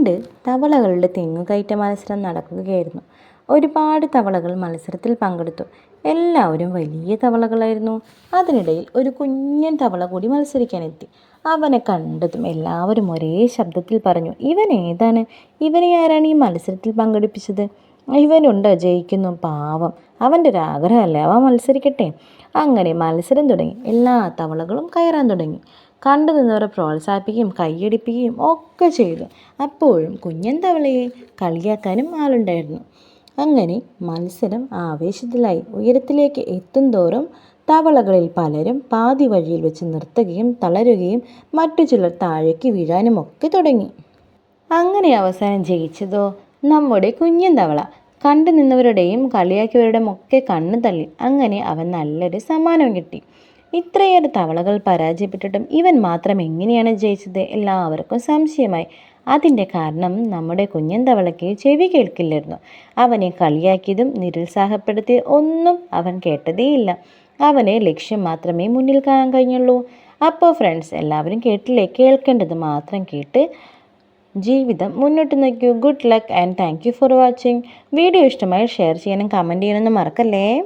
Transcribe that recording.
പണ്ട് തവളകളുടെ തെങ്ങുകയറ്റ മത്സരം നടക്കുകയായിരുന്നു. ഒരുപാട് തവളകൾ മത്സരത്തിൽ പങ്കെടുത്തു. എല്ലാവരും വലിയ തവളകളായിരുന്നു. അതിനിടയിൽ ഒരു കുഞ്ഞൻ തവള കൂടി മത്സരിക്കാനെത്തി. അവനെ കണ്ടതും എല്ലാവരും ഒരേ ശബ്ദത്തിൽ പറഞ്ഞു ഇവൻ ഏതാണ്? ഇവനെ ആരാണ് ഈ മത്സരത്തിൽ പങ്കെടുപ്പിച്ചത്? ഇവനുണ്ടോ? ജയിക്കുന്നു. പാവം. അവന്റെ ഒരു ആഗ്രഹമല്ലേ? അവൻ മത്സരിക്കട്ടെ. അങ്ങനെ മത്സരം തുടങ്ങി. എല്ലാ തവളകളും കയറാൻ തുടങ്ങി. കണ്ടു നിന്നവരെ പ്രോത്സാഹിപ്പിക്കുകയും കൈയടിപ്പിക്കുകയും ഒക്കെ ചെയ്തു. അപ്പോഴും കുഞ്ഞൻ തവളയെ കളിയാക്കാനും ആളുണ്ടായിരുന്നു. അങ്ങനെ മത്സരം ആവേശത്തിലായി ഉയരത്തിലേക്ക് എത്തുന്തോറും തവളകളിൽ പലരും പാതി വഴിയിൽ വെച്ച് നിർത്തുകയും തളരുകയും മറ്റു ചിലർ താഴേക്ക് വീഴാനും ഒക്കെ തുടങ്ങി. അങ്ങനെ അവസാനം ജയിച്ചതോ? നമ്മുടെ കുഞ്ഞൻ തവള കണ്ടു നിന്നവരുടെയും കളിയാക്കിയവരുടെയും ഒക്കെ കണ്ണു തള്ളി അങ്ങനെ അവൻ നല്ലൊരു സമ്മാനം കിട്ടി. ഇത്രയേറെ തവളകൾ പരാജയപ്പെട്ടിട്ടും ഇവൻ മാത്രം എങ്ങനെയാണ് ജയിച്ചത് എല്ലാവർക്കും സംശയമായി. അതിന്റെ കാരണം നമ്മുടെ കുഞ്ഞൻ തവളയ്ക്ക് ചെവി കേൾക്കില്ലായിരുന്നു. അവനെ കളിയാക്കിയതും നിരുത്സാഹപ്പെടുത്തിയ ഒന്നും അവൻ കേട്ടതേയില്ല. അവനെ ലക്ഷ്യം മാത്രമേ മുന്നിൽ കാണാൻ കഴിഞ്ഞുള്ളൂ. അപ്പോൾ ഫ്രണ്ട്സ് എല്ലാവരും കേട്ടില്ലേ? കേൾക്കേണ്ടത് മാത്രം കേട്ട് ജീവിതം മുന്നോട്ട് നയിക്കൂ. Good luck and thank you for watching video ഇഷ്ടമായി ഷെയർ ചെയ്യാനും കമന്റ് ചെയ്യാനൊന്നും മറക്കല്ലേ?